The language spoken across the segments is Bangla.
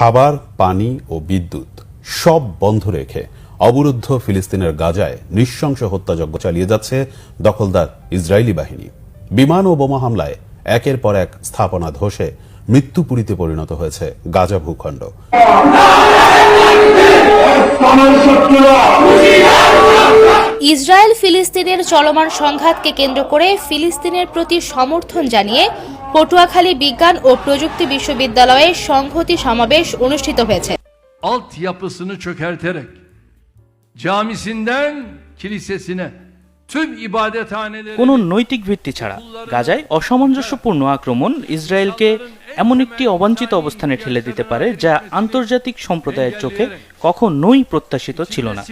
খাবার, পানি ও বিদ্যুৎ সব বন্ধ রেখে অবরুদ্ধ ফিলিস্তিনের গাজায় নৃশংস হত্যাযজ্ঞ চালিয়ে যাচ্ছে দখলদার ইসরায়েলি বাহিনী। বিমান ও বোমা হামলায় একের পর এক স্থাপনা ধসে মৃত্যুপুরীতে পরিণত হয়েছে গাজা ভূখণ্ড। ইসরায়েল ফিলিস্তিনের চলমান সংঘাতকে কেন্দ্র করে ফিলিস্তিনের প্রতি সমর্থন জানিয়ে পটুয়াখালী বিজ্ঞান ও প্রযুক্তি বিশ্ববিদ্যালয়ে সংহতি সমাবেশ অনুষ্ঠিত হয়েছে। Altyapısını çökerterek camisinden kilisesine tüm ibadethaneleri কোনো নৈতিক ভিত্তি ছাড়া গাজায় অসামঞ্জস্যপূর্ণ আক্রমণ ইসরায়েলকে এমন একটি অবাঞ্ছিত অবস্থানে ঠেলে দিতে পারে যা আন্তর্জাতিক সম্প্রদায়ের চোখে কখনোই প্রত্যাশিত ছিল না।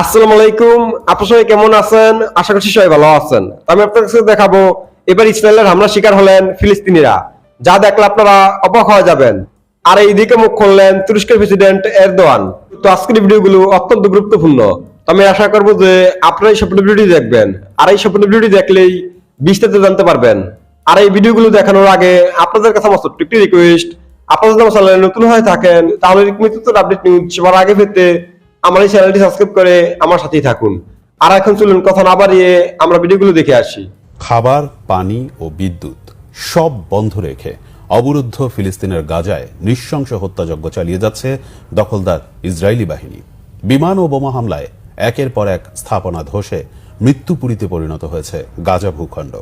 আসসালামু আলাইকুম। আপনার সবাই কেমন আছেন? আশা করছি সবাই ভালো আছেন। আমি আপনার কাছে দেখাবো এবার ইসরায়েলের হামলার শিকার হলেন ফিলিস্তিনিরা। যা দেখলে আপনারা অবাক হয়ে যাবেন। আর এইদিকে মুখ খুললেন তুরস্কের প্রেসিডেন্ট এরদোয়ান। তো আজকের এই ভিডিওগুলো অত্যন্ত গুরুত্বপূর্ণ। আমি আশা করব যে আপনারা এই সম্পূর্ণ ভিডিওটি দেখবেন। আর এই সম্পূর্ণ ভিডিওটি দেখলেই বিস্তারিত জানতে পারবেন। আর এই ভিডিওগুলো দেখানোর আগে আপনাদের কাছে আমার ছোট্ট একটি রিকোয়েস্ট আপনারা যদি আমার চ্যানেলে নতুন হয়ে থাকেন, তাহলে মৃত্যুর আপডেট নিউজ সবার আগে পেতে আমার এই চ্যানেলটি সাবস্ক্রাইব করে আমার সাথেই থাকুন। আর এখন চলুন কথা না বাড়িয়ে আমরা ভিডিওগুলো দেখে আসি। খাবার, পানি ও বিদ্যুৎ সব বন্ধ রেখে অবরুদ্ধ ফিলিস্তিনের গাজায় নৃশংস হত্যাযজ্ঞ চালিয়ে যাচ্ছে দখলদার ইসরায়েলি বাহিনী। বিমান ও বোমা হামলায় একের পর এক স্থাপনা ধসে মৃত্যুপুরীতে পরিণত হয়েছে গাজা ভূখণ্ড।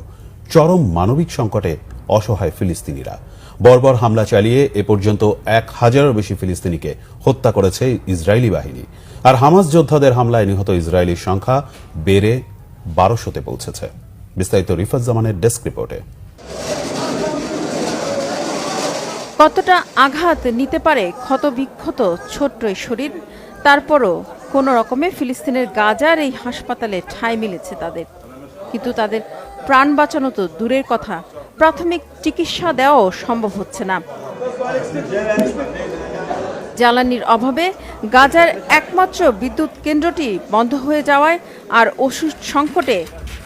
চরম মানবিক সংকটে অসহায় ফিলিস্তিনিরা। বর্বর হামলা চালিয়ে এ পর্যন্ত এক হাজারের বেশি ফিলিস্তিনিকে হত্যা করেছে ইসরায়েলি বাহিনী। আর হামাস যোদ্ধাদের হামলায় নিহত ইসরায়েলির সংখ্যা বেড়ে বারোশোতে পৌঁছেছে। বিস্তারিত রিফাত জামানের ডেস্ক রিপোর্টে। কতটা আঘাত নিতে পারে ক্ষতবিক্ষত ছোট্ট শরীর, তারপরও কোনো রকমে ফিলিস্তিনের গাজার এই হাসপাতালে ঠাঁই মিলেছে তাদের। কিন্তু তাদের প্রাণ বাঁচানো তো দূরের কথা, প্রাথমিক চিকিৎসা দেওয়াও সম্ভব হচ্ছে না। জ্বালানির অভাবে গাজার একমাত্র বিদ্যুৎ কেন্দ্রটি বন্ধ হয়ে যাওয়ায় আর ওষুধ সংকটে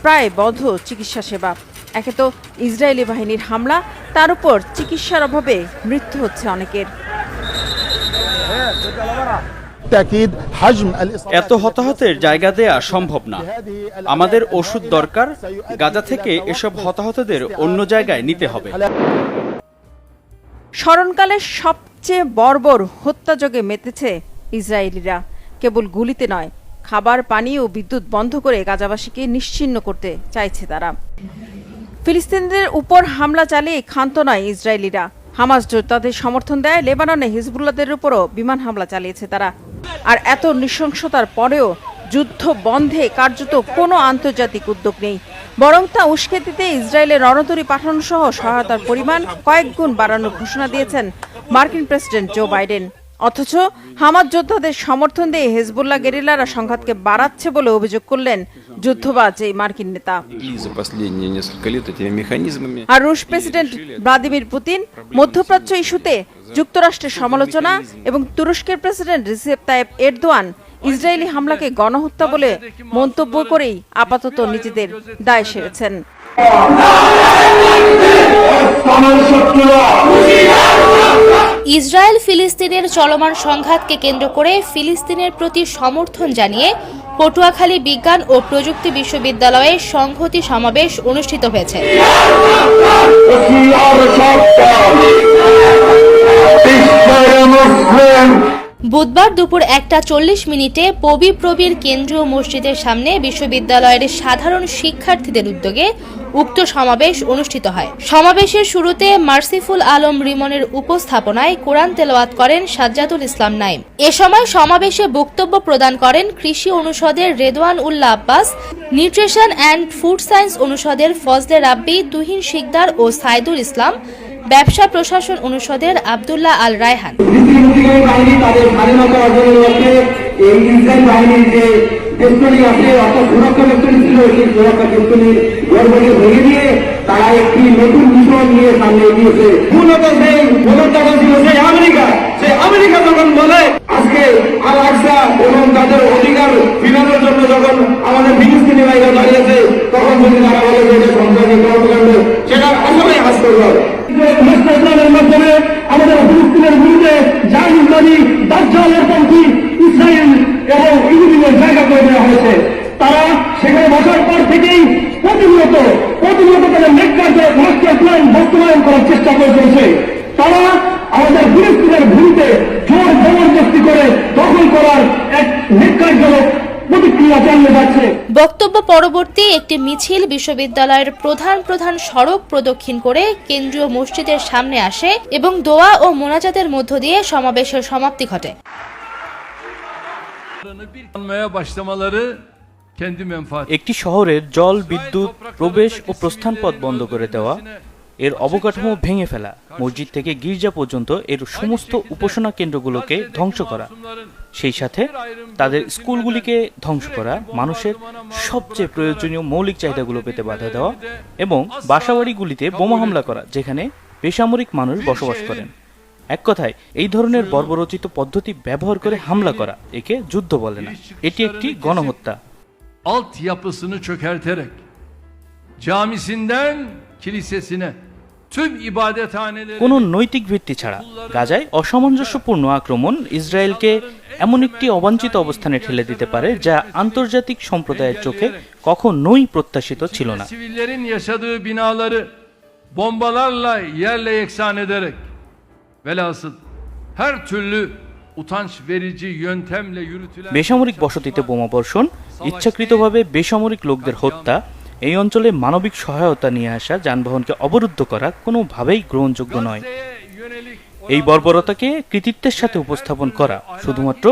প্রায় বন্ধ চিকিৎসা সেবা। একে তো ইসরায়েলি বাহিনীর হামলা তার উপর চিকিৎসার অভাবে মৃত্যু হচ্ছে অনেকের। এত হতাহতের জায়গা দেয়া সম্ভব না। আমাদের ওষুধ দরকার গাজা থেকে এসব হতাহতদের অন্য জায়গায় নিতে হবে। স্মরণকালে সবচেয়ে বর্বর হত্যাযোগে মেতেছে ইসরায়েলিরা। কেবল গুলিতে নয় খাবার, পানি ও বিদ্যুৎ বন্ধ করে গাজাবাসীকে নিশ্চিন্ন করতে চাইছে তারা। ফিলিস্তিনিদের উপর হামলা চালিয়ে ক্ষান্ত নয় ইসরায়েলিরা। হামাস যোদ্ধাদের সমর্থন দেয় লেবাননে হিজবুল্লাদের উপরও বিমান হামলা চালিয়েছে তারা। আর এত নৃশংসতার পরেও যুদ্ধ বন্ধে কার্যত কোনো আন্তর্জাতিক উদ্যোগ নেই। বরং তা উস্কে দিতে ইসরায়েলের রণতরী পাঠানো সহ সহায়তার পরিমাণ কয়েক গুণ বাড়ানোর ঘোষণা দিয়েছেন মার্কিন প্রেসিডেন্ট জো বাইডেন। অথচ হামাদ যোদ্ধাদের সমর্থন দিয়ে হেজবুল্লাহ গেরিলারা সংঘাতকে বাড়াচ্ছে বলে অভিযোগ করলেন যুদ্ধবাজ এই মার্কিন নেতা। আর রুশ প্রেসিডেন্ট ভ্লাদিমির পুতিন মধ্যপ্রাচ্য ইস্যুতে যুক্তরাষ্ট্রের সমালোচনা এবং তুরস্কের president Recep Tayyip Erdogan Israeli হামলাকে গণহত্যা বলে মন্তব্য করেই আপাতত নিজেদের দায় সেরেছেন। ইসরায়েল ফিলিস্তিনের চলমান সংঘাতকে কেন্দ্র করে ফিলিস্তিনের প্রতি সমর্থন জানিয়ে পটুয়াখালী বিজ্ঞান ও প্রযুক্তি বিশ্ববিদ্যালয়ে সংহতি সমাবেশ অনুষ্ঠিত হয়েছে। বুধবার দুপুর একটা চল্লিশ মিনিটে পবি প্রবীর কেন্দ্রীয় মসজিদের সামনে বিশ্ববিদ্যালয়ের সাধারণ শিক্ষার্থীদের উদ্যোগে উক্ত সমাবেশ অনুষ্ঠিত হয়। সমাবেশের শুরুতে মার্সিফুল আলম রিমনের উপস্থাপনায় কোরআন তেলাওয়াত করেন সাজ্জাদুল ইসলাম নাইম। এ সময় সমাবেশে বক্তব্য প্রদান করেন কৃষি অনুষদের Redwan Ullah Abbas, nutrition and food science অনুষদের ফজলে রাব্বি, তুহিন শিকদার ও সাইদুল ইসলাম, ব্যবসা প্রশাসন অনুষদের আবদুল্লাহ আল রায়হান। বাহিনীর যে সুরক্ষা ছিল গর্বকে ভেঙে দিয়ে তারা একটি নতুন বিষয় নিয়ে সামনে এগিয়েছে। মূলত সেই মোদকটা ছিল সেই আমেরিকা সেই আমেরিকা যখন বলে, আজকে আল আকসা এবং তাদের অধিকার ফিরানোর জন্য যখন আমাদের ফিলিস্তিনি ভাইরা দাঁড়িয়েছে তখন যদি তারা বলে যে সন্ত্রাসী কর্মকাণ্ড সেটা আসলে হাস্যকর মাধ্যমে জায়গা করে দেওয়া হয়েছে। তারা সেখানে বসার পর থেকেই প্রতিনিয়ত প্রতিনিয়ত তাদের নেককার্য মাস্টার প্ল্যান বাস্তবায়ন করার চেষ্টা করে চলছে। তারা আমাদের ফিলিস্তিনের ভূমিতে জোর জবরদস্তি করে দখল করার এক প্রতিক্রিয়া বক্তব্য পরবর্তী একটি মিছিল বিশ্ববিদ্যালয়ের প্রধান প্রধান সড়ক প্রদক্ষিণ করে কেন্দ্রীয় মসজিদের সামনে আসে এবং দোয়া ও মোনাজাতের মধ্য দিয়ে সমাবেশের সমাপ্তি ঘটে। একটি শহরের জল বিদ্যুৎ প্রবেশ ও প্রস্থান পথ বন্ধ করে দেওয়া। এর অবকাঠামো ভেঙে ফেলা। মসজিদ থেকে গির্জা পর্যন্ত এর সমস্ত উপাসনা কেন্দ্রগুলোকে ধ্বংস করা। সেই সাথে তাদের স্কুলগুলিকে ধ্বংস করা মানুষের সবচেয়ে প্রয়োজনীয় মৌলিক চাহিদাগুলো পেতে বাধা দেওয়া এবং বাসাবাড়িগুলিতে বোমা হামলা করা যেখানে বেসামরিক মানুষ বসবাস করেন। এক কথায় এই ধরনের বর্বরচিত পদ্ধতি ব্যবহার করে হামলা করা একে যুদ্ধ বলে না। এটি একটি গণহত্যা। Altyapısını çökerterek camisinden kilisesine tüm ibadethaneleri কোনো নৈতিক ভিত্তি ছাড়া গাজায় অসামঞ্জস্যপূর্ণ আক্রমণ ইসরায়েলকে এমন একটি অবাঞ্ছিত অবস্থানে ঠেলে দিতে পারে যা আন্তর্জাতিক সম্প্রদায়ের চোখে কখনোই প্রত্যাশিত ছিল না sivillerin yaşadığı binaları bombalarla yerle yeksan ederek velhasıl her türlü utanç verici yöntemle yürütülen বেসামরিক বসতিতে বোমাবর্ষণ ইচ্ছাকৃতভাবে বেসামরিক লোকদের হত্যা এই অঞ্চলে মানবিক সহায়তা নিয়ে আসা যানবাহনকে অবরুদ্ধ করা কোনোভাবেই গ্রহণযোগ্য নয় এই বর্বরতাকে কৃতিত্বের সাথে উপস্থাপন করা শুধুমাত্র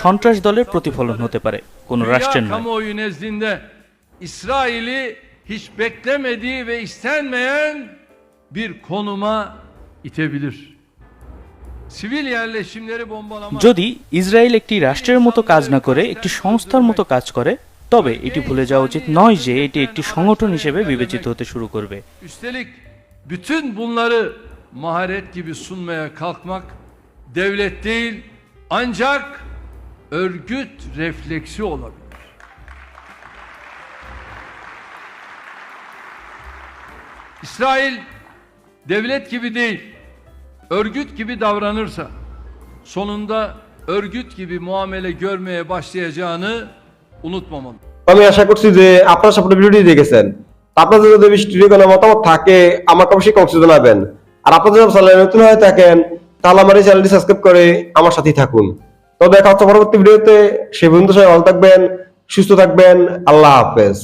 সন্ত্রাস দলের প্রতিফলন হতে পারে কোনো রাষ্ট্রের নয় İsrail'i hiç beklemediği ve istenmeyen bir konuma itebilir. যদি ইসরায়েল একটি রাষ্ট্রের মতো কাজ না করে একটি সংস্থার মতো কাজ করে তবে এটি ভুলে যাওয়া উচিত নয় যে এটি একটি সংগঠন হিসেবে বিবেচিত হতে শুরু করবে İsrail devlet gibi değil. Örgüt gibi davranırsa, sonunda örgüt gibi muamele görmeye başlayacağını unutmamalı. আমি আশা করছি যে আপনারা সম্পূর্ণ ভিডিওটি দেখেছেন। আপনাদের যদি ভিডিও কোনো মতামত থাকে, আমাকে অবশ্যই কমেন্টে জানাবেন। আর আপনাদের যদি চ্যানেলে নতুন হয়ে থাকেন, তাহলে আমার এই চ্যানেলটি সাবস্ক্রাইব করে আমার সাথেই থাকুন। তো দেখা হচ্ছে পরবর্তী ভিডিওতে। সে পর্যন্ত সবাই ভালো থাকবেন, সুস্থ থাকবেন, আল্লাহ হাফেজ।